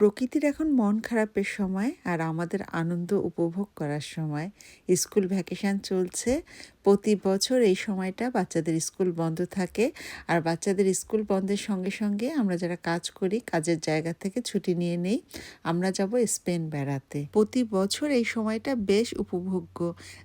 প্রকৃতির এখন মন খারাপের সময় আর আমাদের আনন্দ উপভোগ করার সময়। স্কুল ভ্যাকেশন চলছে। প্রতি বছর এই সময়টা বাচ্চাদের স্কুল বন্ধ থাকে। আর বাচ্চাদের স্কুল বন্ধের সঙ্গে সঙ্গে আমরা যারা কাজ করি, কাজের জায়গা থেকে ছুটি নিয়ে নেই, আমরা যাব স্পেন বেড়াতে। প্রতি বছর এই সময়টা বেশ উপভোগ্য।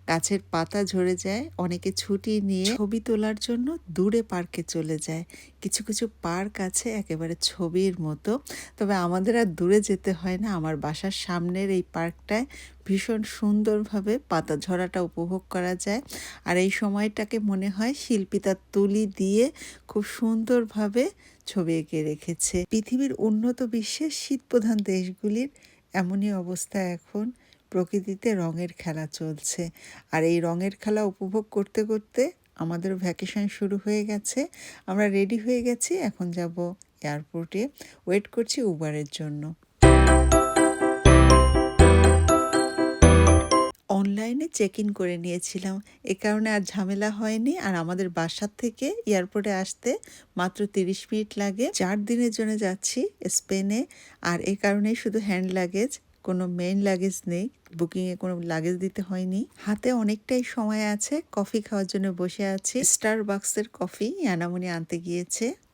গাছের পাতা ঝরে যায়, অনেকে ছুটি নিয়ে ছবি তোলার জন্য দূরে পার্কে চলে যায়। কিছু কিছু পার্ক আছে একেবারে ছবির মতো। তবে আমাদের আর দূরে যেতে হয় না। আমার বাসার সামনের এই পার্কটায় ভীষণ সুন্দরভাবে পাতা ঝরাটা উপভোগ করা যায়। আর এই সময়টাকে মনে হয় শিল্পী তার তুলি দিয়ে খুব সুন্দরভাবে ছবি এঁকে রেখেছে। পৃথিবীর উন্নত বিশ্বের শীতপ্রধান দেশগুলির এমনই অবস্থা এখন। প্রকৃতিতে রঙের খেলা চলছে। আর এই রঙের খেলা উপভোগ করতে করতে আমাদের ভ্যাকেশন শুরু হয়ে গেছে। আমরা রেডি হয়ে গেছি, এখন যাব। এয়ারপোর্টে ওয়েট করছি উবারের জন্য। অনলাইনে চেক ইন করে নিয়েছিলাম। এ কারণে আর ঝামেলা হয়নি। আর আমাদের বাসার থেকে এয়ারপোর্টে আসতে মাত্র তিরিশ মিনিট লাগে। চার দিনের জন্য যাচ্ছি স্পেনে। আর এ কারণে শুধু হ্যান্ড লাগেজ, কোনো মেইন লাগেজ নেই। বুকিংয়ে কোনো লাগেজ দিতে হয়নি। হাতে অনেকটাই সময় আছে। কফি খাওয়ার জন্য বসে আছি। স্টার বাক্সের কফি ইয়ানামনি আনতে গিয়েছে।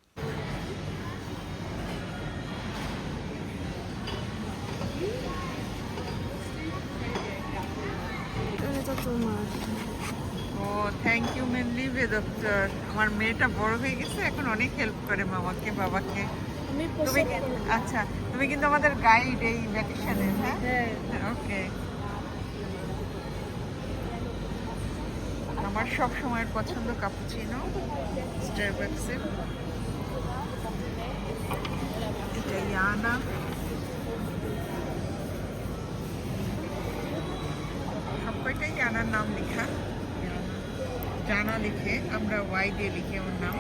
ও থ্যাংক ইউ মেনলি ডক্টর আমার মেয়েটা বড় হয়ে গেছে এখন অনেক হেল্প করে মামাকে বাবাকে। তুমি। আচ্ছা তুমি কিন্তু আমাদের গাইড এই ভ্যাকেশনে হ্যাঁ? হ্যাঁ। ওকে আমার সব সময়ের পছন্দ কাপুচিনো স্টারবাক্সের এটা ইয়ানা ইয়ানার নাম লেখা। জানা লিখে, আমরা ওয়াই দিয়ে লিখি ওর নাম।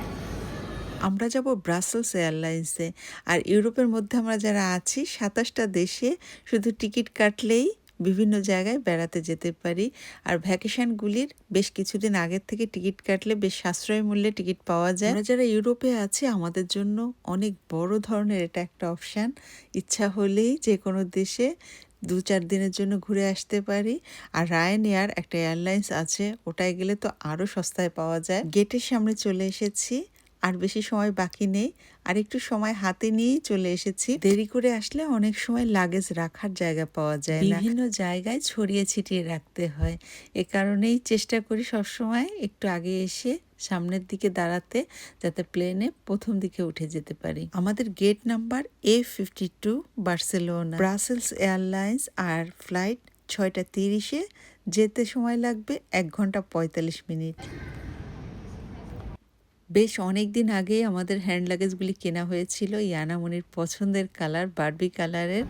আমরা যাব ব্রাসেলস এয়ারলাইন্সে। আর ইউরোপের মধ্যে আমরা যারা আছি, সাতাশটা দেশে শুধু টিকিট কাটলেই বিভিন্ন জায়গায় বেড়াতে যেতে পারি। আর ভ্যাকেশনগুলির বেশ কিছুদিন আগের থেকে টিকিট কাটলে বেশ সাশ্রয় মূল্যে টিকিট পাওয়া যায়। আমরা যারা ইউরোপে আছি, আমাদের জন্য অনেক বড় ধরনের এটা একটা অপশান। ইচ্ছা হলেই যে কোনো দেশে দু চার দিনের জন্য ঘুরে আসতে পারি। আর রায়ন এয়ার একটা এয়ারলাইন্স আছে, ওটায় গেলে তো আরও সস্তায় পাওয়া যায়। গেটের সামনে চলে এসেছি, আর বেশি সময় বাকি নেই। আর একটু সময় হাতে নিয়েই চলে এসেছি। দেরি করে আসলে অনেক সময় লাগেজ রাখার জায়গা পাওয়া যায় বিভিন্ন জায়গায় ছড়িয়ে ছিটিয়ে রাখতে হয়। এ কারণেই চেষ্টা করি সবসময় একটু আগে এসে সামনের দিকে দাঁড়াতে যাতে প্লেনে প্রথম দিকে উঠে যেতে পারি। আমাদের gate number A fifty two Barcelona Brussels airlines R flight ছয়টা তিরিশে যেতে সময় লাগবে এক ঘণ্টা পঁয়তাল্লিশ মিনিট। বেশ অনেক দিন আগেই আমাদের হ্যান্ড লাগেজগুলি কেনা হয়েছিল ইয়ানামনির পছন্দের কালার বার্বি কালারের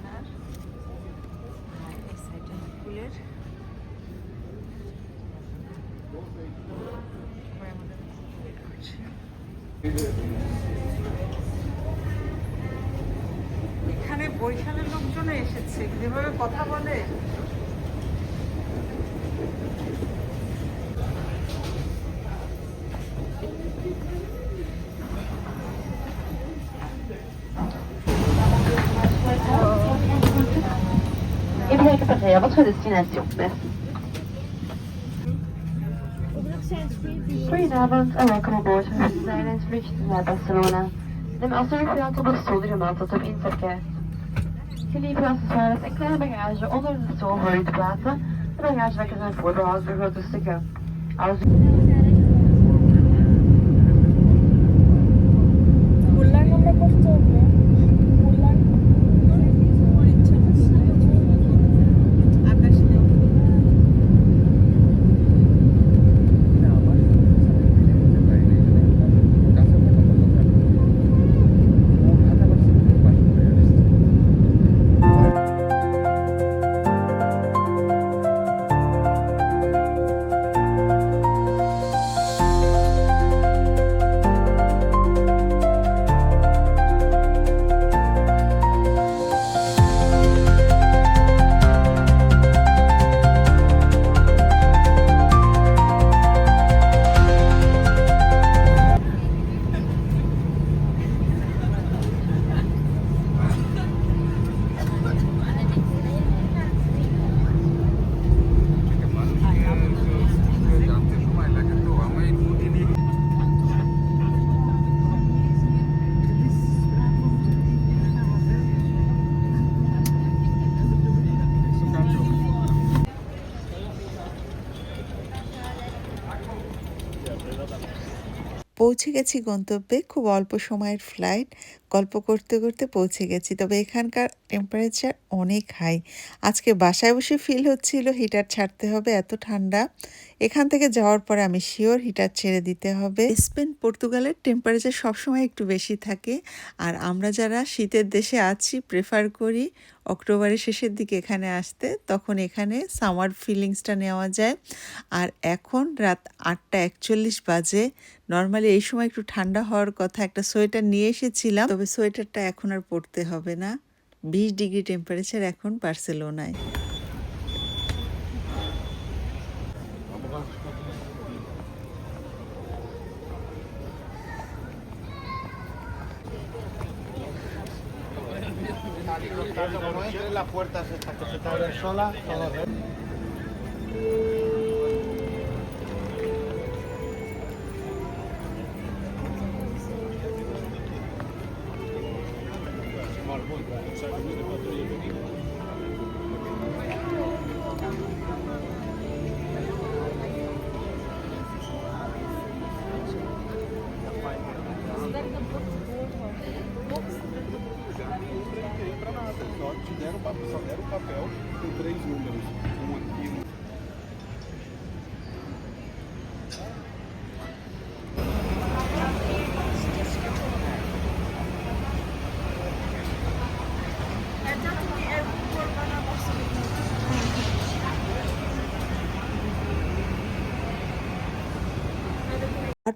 এখানে বরিশালের লোকজন এসেছে যেভাবে কথা বলে säker på att säga votre destination? Merci. Goedenavond en welkom aboard West Islands Vlucht naar Barcelona. Neem alsjeblieft uw aantal stoel tot op inchecken. Gelieve accessoires en kleine bagage onder de stoel voor u te plaatsen. De bagagerekken zijn voorbehouden voor grote stukken. Als পৌঁছে গেছি গন্তব্যে। খুব অল্প সময়ের flight গল্প করতে করতে পৌঁছে গেছি। তবে এখানকার টেম্পারেচার অনেক হাই আজকে বাসায় বসে ফিল হচ্ছিল হিটার ছাড়তে হবে, এত ঠান্ডা। এখান থেকে যাওয়ার পরে আমি শিওর হিটার ছেড়ে দিতে হবে। স্পেন পর্তুগালের টেম্পারেচার সবসময় একটু বেশি থাকে। আর আমরা যারা শীতের দেশে আছি প্রেফার করি অক্টোবরের শেষের দিকে এখানে আসতে। তখন এখানে সামার ফিলিংসটা নেওয়া যায়। আর এখন রাত আটটা একচল্লিশ বাজে। নর্মালি এই সময় একটু ঠান্ডা হওয়ার কথা, একটা সোয়েটার নিয়ে এসেছিলাম। তবে তবে সোয়েটারটা এখন আর পড়তে হবে না। বিশ ডিগ্রি টেম্পারেচার এখন বার্সেলোনায়। La puerta se Só te deram, só deram o papel com três números.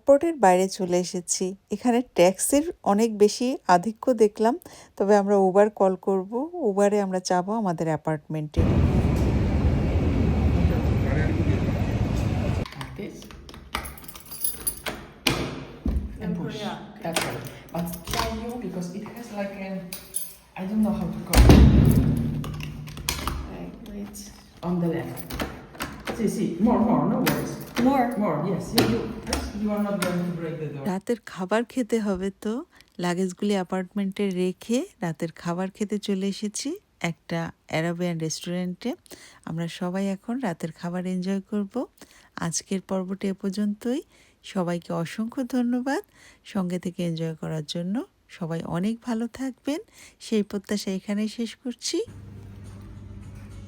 এয়ারপোর্টের বাইরে চলে এসেছি। এখানে ট্যাক্সির অনেক বেশি আধিক্য দেখলাম তবে আমরা উবার কল করব। উবারে আমরা যাব আমাদের অ্যাপার্টমেন্টে। More. More, yes. You, you, yes, you are not going to break the door. রাতের খাবার খেতে হবে তো। লাগেজগুলি অ্যাপার্টমেন্টে রেখে রাতের খাবার খেতে চলে এসেছি একটা অ্যারাবিয়ান রেস্টুরেন্টে আমরা সবাই এখন রাতের খাবার এনজয় করব। আজকের পর্বটি এ পর্যন্তই। সবাইকে অসংখ্য ধন্যবাদ। সঙ্গে থেকে এনজয় করার জন্য সবাই অনেক ভালো থাকবেন। সেই প্রত্যাশা এখানেই শেষ করছি।